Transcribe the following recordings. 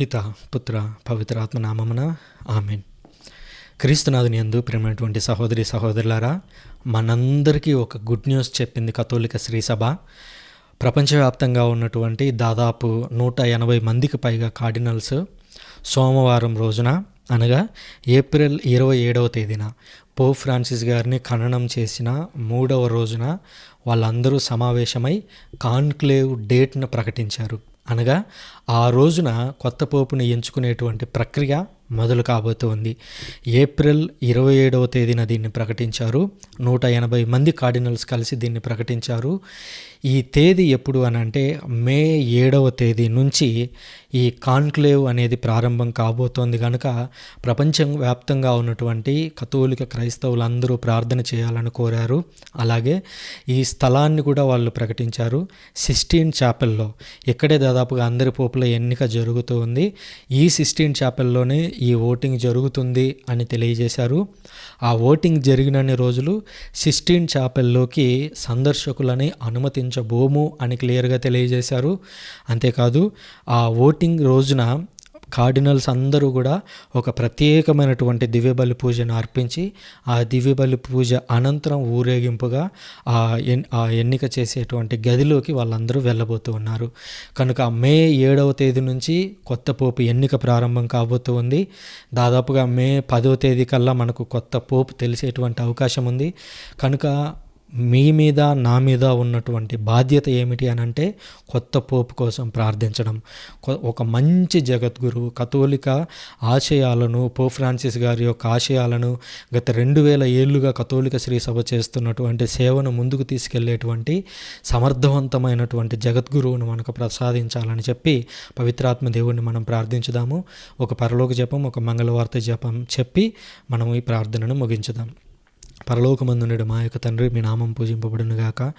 పిత పుత్ర పవిత్రాత్మ నామమున ఆమెన్. క్రీస్తునాథుని యందు ప్రేమైనటువంటి సహోదరి సహోదరులారా మనందరికీ ఒక గుడ్ న్యూస్ చెప్పింది కథోలిక శ్రీసభ. ప్రపంచవ్యాప్తంగా ఉన్నటువంటి దాదాపు నూట ఎనభై మందికి పైగా కార్డినల్స్ సోమవారం రోజున అనగా ఏప్రిల్ ఇరవై ఏడవ తేదీన పో ఫ్రాన్సిస్ గారిని ఖననం చేసిన మూడవ రోజున వాళ్ళందరూ సమావేశమై కాన్క్లేవ్ డేట్ను ప్రకటించారు. అనగా ఆ రోజున కొత్త పోపుని ఎంచుకునేటువంటి ప్రక్రియ మొదలు కాబోతోంది. ఏప్రిల్ ఇరవై ఏడవ తేదీన దీన్ని ప్రకటించారు. నూట ఎనభై మంది కార్డినల్స్ కలిసి దీన్ని ప్రకటించారు. ఈ తేదీ ఎప్పుడు అని అంటే మే ఏడవ తేదీ నుంచి ఈ కాన్క్లేవ్ అనేది ప్రారంభం కాబోతోంది కనుక ప్రపంచం వ్యాప్తంగా ఉన్నటువంటి కథోలిక క్రైస్తవులందరూ ప్రార్థన చేయాలని కోరారు. అలాగే ఈ స్థలాన్ని కూడా వాళ్ళు ప్రకటించారు. సిస్టీన్ చాపెల్లో ఇక్కడే దాదాపుగా అందరి పోపుల ఎన్నిక జరుగుతూ ఉంది. ఈ సిస్టీన్ చాపెల్లోనే ఈ ఓటింగ్ జరుగుతుంది అని తెలియజేశారు. ఆ ఓటింగ్ జరిగినన్ని రోజులు సిస్టీన్ చాపెల్లోకి సందర్శకులని అనుమతించబోము అని క్లియర్గా తెలియజేశారు. అంతేకాదు ఆ ఓటింగ్ రోజున కార్డినల్స్ అందరూ కూడా ఒక ప్రత్యేకమైనటువంటి దివ్యబలి పూజను అర్పించి ఆ దివ్యబలి పూజ అనంతరం ఊరేగింపుగా ఆ ఎన్ ఆ ఎన్నిక చేసేటువంటి గదిలోకి వాళ్ళందరూ వెళ్ళబోతూ ఉన్నారు. కనుక మే ఏడవ తేదీ నుంచి కొత్త పోపు ఎన్నిక ప్రారంభం కాబోతూ ఉంది. దాదాపుగా మే పదవ తేదీ కల్లా మనకు కొత్త పోపు తెలిసేటువంటి అవకాశం ఉంది. కనుక మీ మీద నా మీద ఉన్నటువంటి బాధ్యత ఏమిటి అని అంటే కొత్త పోపు కోసం ప్రార్థించడం. ఒక మంచి జగద్గురువు కథోలిక ఆశయాలను పోప్ ఫ్రాన్సిస్ గారి యొక్క ఆశయాలను గత రెండు వేల ఏళ్ళుగా కథోలిక శ్రీ సభ చేస్తున్నటువంటి సేవను ముందుకు తీసుకెళ్ళేటువంటి సమర్థవంతమైనటువంటి జగద్గురువును మనకు ప్రసాదించాలని చెప్పి పవిత్రాత్మ దేవుణ్ణి మనం ప్రార్థించుదాము. ఒక పరలోక జపం ఒక మంగళవార్త జపం చెప్పి మనం ఈ ప్రార్థనను ముగించుదాం. పరలోకమందునుడు మా యొక్క తండ్రి మీ నామం పూజింపబడును గాక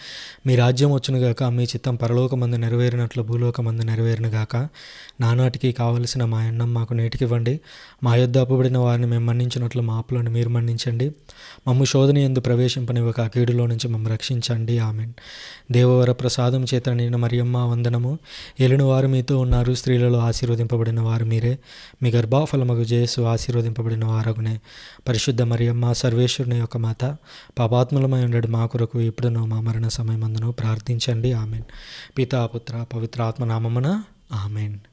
మీ రాజ్యం వచ్చును గాక మీ చిత్తం పరలోకమందు నెరవేరినట్లు భూలోకమందు నెరవేరును గాక నానాటికి కావలసిన మా అన్నం మాకు నేటికివ్వండి. మా యొద్ద అప్పబడిన వారిని మేము మన్నించినట్లు మా అప్పులను మీరు మన్నించండి. మమ్ము శోధన ఎందు ప్రవేశింపనివ్వక కీడులో నుంచి మమ్మల్ని రక్షించండి. ఆమెన్. దేవవర ప్రసాదం చేత నేను మరియమ్మ వందనము. ఎలిన వారు మీతో ఉన్నారు స్త్రీలలో ఆశీర్వదింపబడిన వారు మీరే. మీ గర్భాఫలమగు జేసు ఆశీర్వదింపబడిన వారగునే. పరిశుద్ధ మరియమ్మ సర్వేశ్వరుని యొక్క మాత పాపాత్ములమై ఉండడు మా కొరకు ఇప్పుడునో మా మరణ సమయమందును ప్రార్థించండి. ఆమెన్. పితాపుత్ర పవిత్ర ఆత్మనామమున ఆమెన్.